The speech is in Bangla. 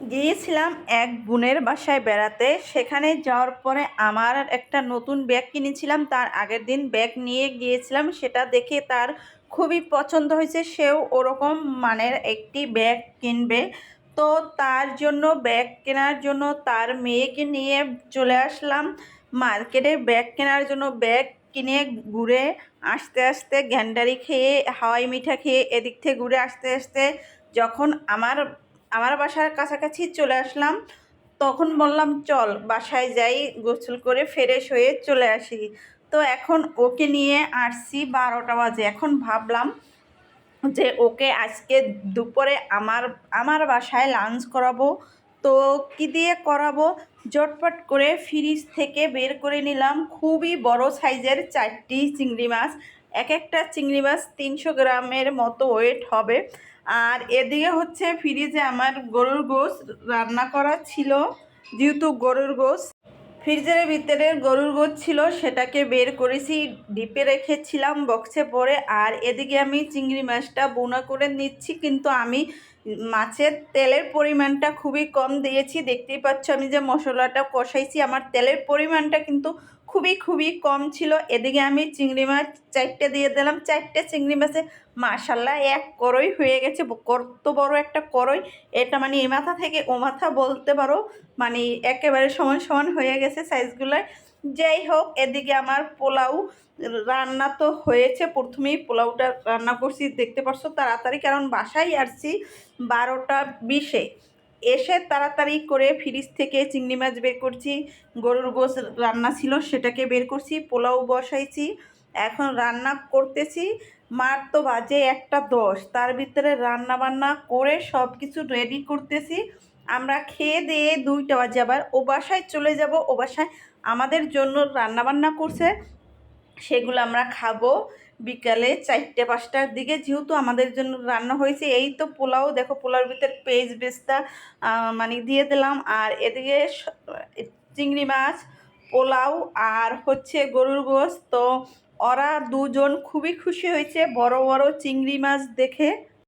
গিয়েছিলাম এক বোনের বাসায় বেড়াতে। সেখানে যাওয়ার পরে আমার একটা নতুন ব্যাগ কিনেছিলাম। তার আগের দিন ব্যাগ নিয়ে গিয়েছিলাম। সেটা দেখে তার খুবই পছন্দ হয়েছে। সেও ওরকম মানের একটি ব্যাগ কিনবে। তো তার জন্য, ব্যাগ কেনার জন্য তার মেয়েকে নিয়ে চলে আসলাম। মার্কেটে ব্যাগ কেনার জন্য ব্যাগ কিনে ঘুরে আসতে আসতে গ্যান্ডারি খেয়ে, হাওয়াই মিঠা খেয়ে এদিক থেকে ঘুরে আসতে আসতে যখন আমার আমার বাসার কাছাকাছি চলে আসলাম। তখন বললাম, চল, বাসায় যাই, গোসল করে ফ্রেশ হয়ে চলে আসি। তো এখন ওকে নিয়ে আসছি বারোটা বাজে। এখন ভাবলাম যে ওকে আজকে দুপুরে আমার আমার বাসায় লাঞ্চ করাবো। তো কী দিয়ে করাবো? জটপট করে ফ্রিজ থেকে বের করে নিলাম। খুবই বড় সাইজের চারটি চিংড়ি মাছ। এক একটা চিংড়ি মাছ তিনশো গ্রামের মতো ওয়েট হবে। আর এদিকে হচ্ছে ফ্রিজে আমার গরুর গোশ রান্না করা ছিল, যেহেতু গরুর গোশ। ফ্রিজের ভিতরে গরুর গোশ ছিল, সেটাকে বের করেছি, ডিপে রেখেছিলাম বক্সে পরে আর এদিকে আমি চিংড়ি মাছটা বোনা করে নিচ্ছি, কিন্তু আমি মাছের তেলের পরিমাণটা খুবই কম দিয়েছি। দেখতেই পাচ্ছ আমি যে মশলাটা কষাইছি, আমার তেলের পরিমাণটা কিন্তু খুবই খুবই কম ছিল। এদিকে আমি চিংড়ি মাছ চারটে দিয়ে দিলাম। চারটে চিংড়ি মাছে মাশাল্লাহ এক করই হয়ে গেছে। কত বড় একটা করই। এটা মানে এ মাথা থেকে ও মাথা বলতে পারো মানে একেবারে সমান সমান হয়ে গেছে সাইজগুলোয় যাই হোক, এদিকে আমার পোলাও রান্না তো হয়েছে। প্রথমেই পোলাওটা রান্না করছি, দেখতে পারছ তাড়াতাড়ি, কারণ বাসায় আসছি। বারোটা বিশে। এসে তাড়াতাড়ি করে ফ্রিজ থেকে চিংড়ি মাছ বের করছি। গরুর গোস রান্না ছিল, সেটাকে বের করছি, পোলাও বসাইছি। এখন রান্না করতেছি। মার তো বাজে একটা দশ। তার ভিতরে রান্না বান্না করে সব কিছু রেডি করতেছি। আমরা খেয়ে দিয়ে দুইটা বাজে আবার ও বাসায় চলে যাব। ও বাসায় আমাদের জন্য রান্না বান্না করছে। সেগুলো আমরা খাব। বিকালে চারটে, পাঁচটার দিকে যেহেতু আমাদের জন্য রান্না হয়েছে, এই তো পোলাও, দেখো পোলাওর ভিতরে পেঁয়াজ বেস্তা মানে দিয়ে দিলাম। আর এদিকে চিংড়ি মাছ, পোলাও আর হচ্ছে গরুর গোশ। তো ওরা দুজন খুবই খুশি হয়েছে, বড় বড় চিংড়ি মাছ দেখে।